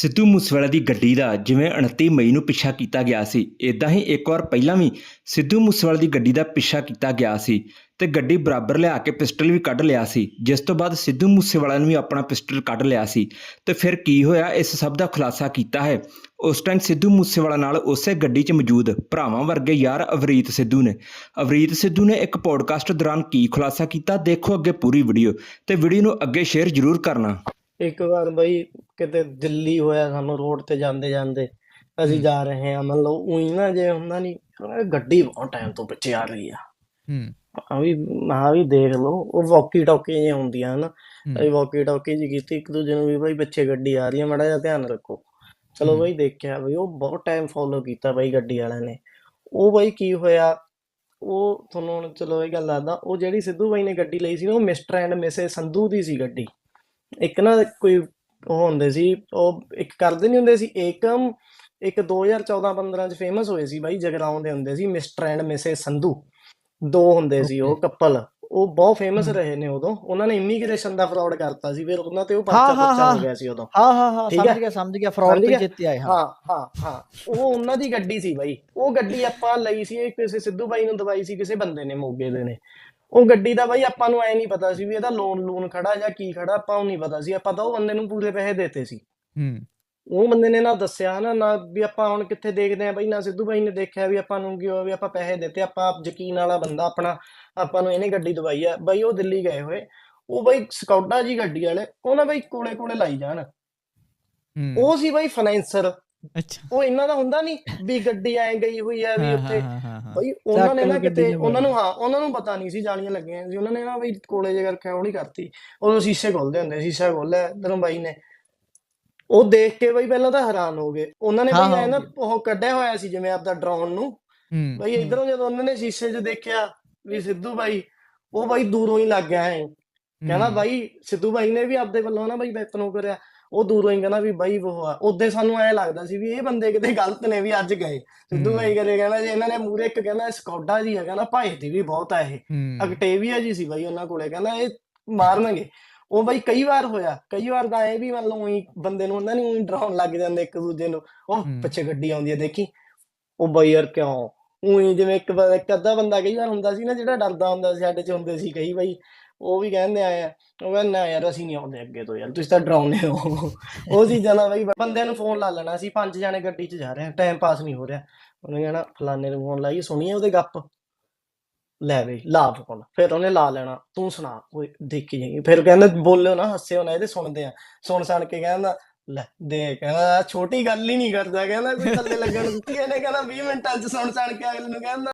ਸਿੱਧੂ ਮੂਸੇਵਾਲੇ ਦੀ ਗੱਡੀ ਦਾ ਜਿਵੇਂ 29 ਮਈ ਨੂੰ ਪਿੱਛਾ ਕੀਤਾ ਗਿਆ ਸੀ ਇਦਾਂ ਹੀ ਇੱਕ ਵਾਰ ਪਹਿਲਾਂ ਵੀ ਸਿੱਧੂ ਮੂਸੇਵਾਲੇ ਦੀ ਗੱਡੀ ਦਾ ਪਿੱਛਾ ਕੀਤਾ ਗਿਆ ਸੀ ਤੇ ਗੱਡੀ ਬਰਾਬਰ ਲਿਆ ਕੇ ਪਿਸਟਲ ਵੀ ਕੱਢ ਲਿਆ ਸੀ, ਜਿਸ ਤੋਂ ਬਾਅਦ ਸਿੱਧੂ ਮੂਸੇਵਾਲਾ ਨੇ ਵੀ ਆਪਣਾ ਪਿਸਟਲ ਕੱਢ ਲਿਆ ਸੀ। ਤੇ ਫਿਰ ਕੀ ਹੋਇਆ, ਇਸ ਸਭ ਦਾ ਖੁਲਾਸਾ ਕੀਤਾ ਹੈ। ਉਸ ਟਾਈਮ ਸਿੱਧੂ ਮੂਸੇਵਾਲਾ ਨਾਲ ਉਸੇ ਗੱਡੀ 'ਚ ਮੌਜੂਦ ਭਰਾਵਾਂ ਵਰਗੇ ਯਾਰ ਅਵਰੀਤ ਸਿੱਧੂ ਨੇ। ਅਵਰੀਤ ਸਿੱਧੂ ਨੇ ਇੱਕ ਪੋਡਕਾਸਟ ਦੌਰਾਨ ਕੀ ਖੁਲਾਸਾ ਕੀਤਾ, ਦੇਖੋ ਅੱਗੇ ਪੂਰੀ ਵੀਡੀਓ ਤੇ ਵੀਡੀਓ ਨੂੰ ਅੱਗੇ ਸ਼ੇਅਰ ਜ਼ਰੂਰ ਕਰਨਾ। ਇੱਕ ਵਾਰ ਬਈ ਕਿਤੇ ਦਿੱਲੀ ਹੋਇਆ ਸਾਨੂੰ ਰੋਡ ਤੇ ਜਾਂਦੇ ਜਾਂਦੇ ਅਸੀਂ ਜਾ ਰਹੇ ਹਾਂ ਮੰਨ ਲਓ ਉਹੀ ਨਾ ਜੇ ਹੁੰਦਾ ਨਹੀਂ ਗੱਡੀ ਬਹੁਤ ਟਾਈਮ ਤੋਂ ਪਿੱਛੇ ਆ ਰਹੀ ਆ। ਹੂੰ। ਆ ਵੀ ਮੈਂ ਵੀ ਦੇਖ ਲਓ ਉਹ ਵਾਕੀ ਟਾਕੀ ਜਿਹੀਆਂ ਹੁੰਦੀਆਂ ਹਨ। ਅਸੀਂ ਵਾਕੀ ਟਾਕੀ ਜੀ ਕੀਤੀ ਇੱਕ ਦੂਜੇ ਨੂੰ ਵੀ ਬਈ ਪਿੱਛੇ ਗੱਡੀ ਆ ਰਹੀ ਹੈ ਮਾੜਾ ਜਿਹਾ ਧਿਆਨ ਰੱਖੋ। ਚਲੋ। ਬਈ ਦੇਖਿਆ ਬਈ ਉਹ ਬਹੁਤ ਟਾਈਮ ਫੋਲੋ ਕੀਤਾ ਬਈ ਗੱਡੀ ਵਾਲਿਆਂ ਨੇ। ਉਹ ਬਈ ਕੀ ਹੋਇਆ ਉਹ ਤੁਹਾਨੂੰ ਹੁਣ ਚਲੋ ਇਹ ਗੱਲ ਦੱਸਦਾ ਉਹ ਜਿਹੜੀ ਸਿੱਧੂ ਬਾਈ ਨੇ ਗੱਡੀ ਲਈ ਸੀ ਨਾ ਉਹ ਮਿਸਟਰ ਐਂਡ ਮਿਸੇਸ ਸੰਧੂ ਦੀ ਸੀ ਗੱਡੀ। ਇੱਕ ਨਾ ਕੋਈ ਉਹ ਹੁੰਦੇ ਸੀ ਉਹ ਇੱਕ ਕਰਦੇ ਨਹੀਂ ਹੁੰਦੇ ਸੀ ਏਕਮ ਇੱਕ 2014 15 ਚ ਫੇਮਸ ਹੋਏ ਸੀ ਬਾਈ ਜਗਰਾਉਂ ਦੇ ਹੁੰਦੇ ਸੀ ਮਿਸਟਰ ਐਂਡ ਮਿਸੇਸ ਸੰਧੂ ਦੋ ਹੁੰਦੇ ਸੀ ਉਹ. ਕਪਲ ਉਹ ਬਹੁਤ ਫੇਮਸ। ਰਹੇ ਨੇ ਉਦੋਂ ਉਹਨਾਂ ਨੇ ਇਮੀਗ੍ਰੇਸ਼ਨ ਦਾ ਫਰਾਡ ਕਰਤਾ ਸੀ ਫਿਰ ਉਹਨਾਂ ਤੇ ਉਹ ਪਰਚਾ ਪੁਰਚਾ ਹੋ। ਗਿਆ ਸੀ ਉਦੋਂ ਹਾਂ ਹਾਂ ਹਾਂ ਸਮਝ। ਗਿਆ ਸਮਝ ਗਿਆ ਫਰਾਡ ਤੇ? ਜਿੱਤੇ ਆਏ ਹਾਂ ਹਾਂ ਹਾਂ ਹਾਂ ਉਹ ਉਹਨਾਂ ਦੀ ਗੱਡੀ ਸੀ ਬਾਈ ਉਹ ਗੱਡੀ ਆਪਾਂ ਲਈ ਸੀ ਕਿਸੇ ਸਿੱਧੂ ਬਾਈ ਨੂੰ ਦਵਾਈ ਸੀ ਕਿਸੇ ਬੰਦੇ ਨੇ ਮੋਗੇ ਦੇ ਨੇ ਉਹ ਗੱਡੀ ਦਾ ਬਾਈ ਆਪਾਂ ਨੂੰ ਐ ਨਹੀਂ ਪਤਾ ਸੀ ਵੀ ਇਹਦਾ ਲੋਨ ਲੂਨ ਖੜਾ ਜਾਂ ਕੀ ਖੜਾ ਆਪਾਂ ਨੂੰ ਨਹੀਂ ਪਤਾ ਸੀ। ਆਪਾਂ ਤਾਂ ਉਹ ਬੰਦੇ ਨੂੰ ਪੂਰੇ ਪੈਸੇ ਦੇਤੇ ਸੀ। ਹੂੰ। ਉਹ ਬੰਦੇ ਨੇ ਨਾ ਦੱਸਿਆ ਨਾ ਨਾ ਵੀ ਆਪਾਂ ਹੁਣ ਕਿੱਥੇ ਦੇਖਦੇ ਆ ਬਈ ਨਾ ਸਿੱਧੂ ਬਾਈ ਨੇ ਦੇਖਿਆ ਵੀ ਆਪਾਂ ਨੂੰ ਕੀ ਹੋਇਆ ਵੀ ਆਪਾਂ ਪੈਸੇ ਦਿੱਤੇ। ਆਪਾਂ ਯਕੀਨ ਵਾਲਾ ਬੰਦਾ ਆਪਣਾ ਆਪਾਂ ਨੂੰ ਇਹਨੇ ਗੱਡੀ ਦਵਾਈ ਆ। ਬਈ ਉਹ ਦਿੱਲੀ ਗਏ ਹੋਏ। ਉਹ ਬਈ ਸਕੌਡਾ ਜੀ ਗੱਡੀ ਵਾਲੇ ਉਹ ਨਾ ਬਈ ਕੋਲੇ ਕੋਲੇ ਲਾਈ ਜਾਣ। ਹੂੰ। ਉਹ ਸੀ ਬਈ ਫਾਈਨੈਂਸਰ। ਅੱਛਾ। ਉਹ ਇਹਨਾਂ ਦਾ ਹੁੰਦਾ ਨਹੀਂ ਵੀ ਗੱਡੀ ਐ ਗਈ ਹੋਈ ਆ ਵੀ ਹਾਂ ਉੱਥੇ। ਹਾਂ ਹਾਂ ਹਾਂ ਬਈ ਉਹਨਾਂ ਨੇ ਨਾ ਕਿਤੇ ਉਹਨਾਂ ਨੂੰ ਹਾਂ ਉਹਨਾਂ ਨੂੰ ਪਤਾ ਨਹੀਂ ਸੀ ਜਾਲੀਆਂ ਲੱਗੀਆਂ ਸੀ। ਉਹਨਾਂ ਨੇ ਨਾ ਬਈ ਕੋਲੇ ਜੇ ਕਰਕੇ ਹੌਲੀ ਕਰਤੀ। ਉਦੋਂ ਸ਼ੀਸ਼ੇ ਖੋਲਦੇ ਹੁੰਦੇ ਸ਼ੀਸ਼ਾ ਖੋਲਿਆ ਇਧਰੋਂ ਬਾਈ ਨੇ। ਉਹ ਦੇਖ ਕੇ ਬਈ ਪਹਿਲਾਂ ਤਾਂ ਹੈਰਾਨ ਹੋ ਗਏ। ਉਹਨਾਂ ਨੇ ਹਾਂ, ਬਈ ਹਾਂ, ਐ ਨਾ ਉਹ ਕੱਢਿਆ ਹੋਇਆ ਸੀ ਜਿਵੇਂ ਆਪਦਾ ਡਰੋਨ ਨੂੰ। ਹੂੰ। ਬਈ ਇਧਰੋਂ ਜਦੋਂ ਉਹਨਾਂ ਨੇ ਸ਼ੀਸ਼ੇ 'ਚ ਦੇਖਿਆ ਵੀ ਸਿੱਧੂ ਬਾਈ ਉਹ ਬਾਈ ਦੂਰੋਂ ਹੀ ਲੱਗ ਗਿਆ ਐ। ਕਹਿੰਦਾ ਹੂੰ, ਬਾਈ ਸਿੱਧੂ ਬਾਈ ਨੇ ਵੀ ਆਪਦੇ ਵੱਲੋਂ ਨਾ ਬਾਈ ਬੈਤਨ ਉਹ ਕਰਿਆ। ਉਹ ਦੂਰੋਂ ਹੀ ਕਹਿੰਦਾ ਵੀ ਬਾਈ ਉਹ ਆ। ਉਹਦੇ ਸਾਨੂੰ ਐ ਲੱਗਦਾ ਸੀ ਵੀ ਇਹ ਬੰਦੇ ਕਿਤੇ ਗਲਤ ਨੇ ਵੀ ਅੱਜ ਗਏ। ਸਿੱਧੂ। ਬਾਈ ਕਰੇ ਕਹਿੰਦਾ ਜੀ ਇਹਨਾਂ ਨੇ ਮੂਰੇ ਇੱਕ ਕਹਿੰਦਾ ਸਕੌਡਾ ਜੀ ਹੈ ਕਹਿੰਦਾ ਭਾਈ ਦੀ ਵੀ ਬਹੁਤ ਆ ਇਹ। ਅਕਟੇਵੀਆ ਜੀ ਸੀ ਬਾਈ ਉਹਨਾਂ ਕੋਲੇ ਕਹਿੰਦਾ ਇਹ ਮਾਰਨਗੇ। ਉਹ ਬਾਈ ਕਈ ਵਾਰ ਹੋਇਆ ਕਈ ਵਾਰ ਤਾਂ ਇਹ ਵੀ ਮੰਨ ਲਓ ਉਹੀ ਬੰਦੇ ਨੂੰ ਹੁੰਦਾ ਨਹੀਂ ਉਹੀ ਡਰਾਉਣ ਲੱਗ ਜਾਂਦੇ ਇੱਕ ਦੂਜੇ ਨੂੰ। ਉਹ। ਪਿੱਛੇ ਗੱਡੀ ਆਉਂਦੀ ਹੈ ਦੇਖੀ? ਉਹ ਬਾਈ ਯਾਰ ਕਿਉਂ? ਉਹੀ ਜਿਵੇਂ ਇੱਕ ਇੱਕ ਅੱਧਾ ਬੰਦਾ ਕਈ ਵਾਰ ਹੁੰਦਾ ਸੀ ਨਾ ਜਿਹੜਾ ਡਰਦਾ ਹੁੰਦਾ ਸੀ ਸਾਡੇ ਚ ਹੁੰਦੇ ਸੀ ਕਈ ਬਾਈ। ਉਹ ਵੀ ਕਹਿੰਦੇ ਆਏ ਆ, ਉਹ ਕਹਿੰਦਾ ਯਾਰ ਅਸੀਂ ਨਹੀਂ ਆਉਂਦੇ ਅੱਗੇ ਤੋਂ ਯਾਰ, ਤੁਸੀਂ ਤਾਂ ਡਰਾਉਂਦੇ ਹੋ। ਉਹ ਚੀਜ਼ਾਂ ਦਾ ਬਾਈ ਬੰਦਿਆਂ ਨੂੰ ਫੋਨ ਲਾ ਲੈਣਾ ਸੀ, ਪੰਜ ਜਾਣੇ ਗੱਡੀ 'ਚ ਜਾ ਰਹੇ ਆ ਟਾਈਮ ਪਾਸ ਨਹੀਂ ਹੋ ਰਿਹਾ। ਉਹਨੇ ਕਹਿਣਾ, ਫਲਾਣੇ ਨੂੰ ਫੋਨ ਲਾਈਏ, ਸੁਣੀਏ ਉਹਦੇ ਗੱਪ। ਲੈ ਬਈ, ਲਾ ਫੋਨ ਫਿਰ ਉਹਨੇ ਲਾ ਲੈਣਾ, ਤੂੰ ਸੁਣਾ ਕੋਈ ਦੇਖੀ ਜਾਈ ਫਿਰ ਕਹਿੰਦਾ ਬੋਲਿਓ ਨਾ ਹੱਸਿਓ ਨਾ ਇਹਦੇ ਸੁਣਦੇ ਆ। ਸੁਣ ਸੁਣ ਕੇ ਕਹਿੰਦਾ, ਲੈ ਦੇ ਕਹਿੰਦਾ ਛੋਟੀ ਗੱਲ ਹੀ ਨਹੀਂ ਕਰਦਾ, ਕਹਿੰਦਾ, ਕੋਈ ਥੱਲੇ ਲੱਗਣ ਦਿੱਤੀ ਇਹਨੇ ਕਹਿੰਦਾ 20 ਮਿੰਟਾਂ 'ਚ ਸੁਣ ਸੁਣ ਕੇ ਅਗਲੇ ਨੂੰ ਕਹਿੰਦਾ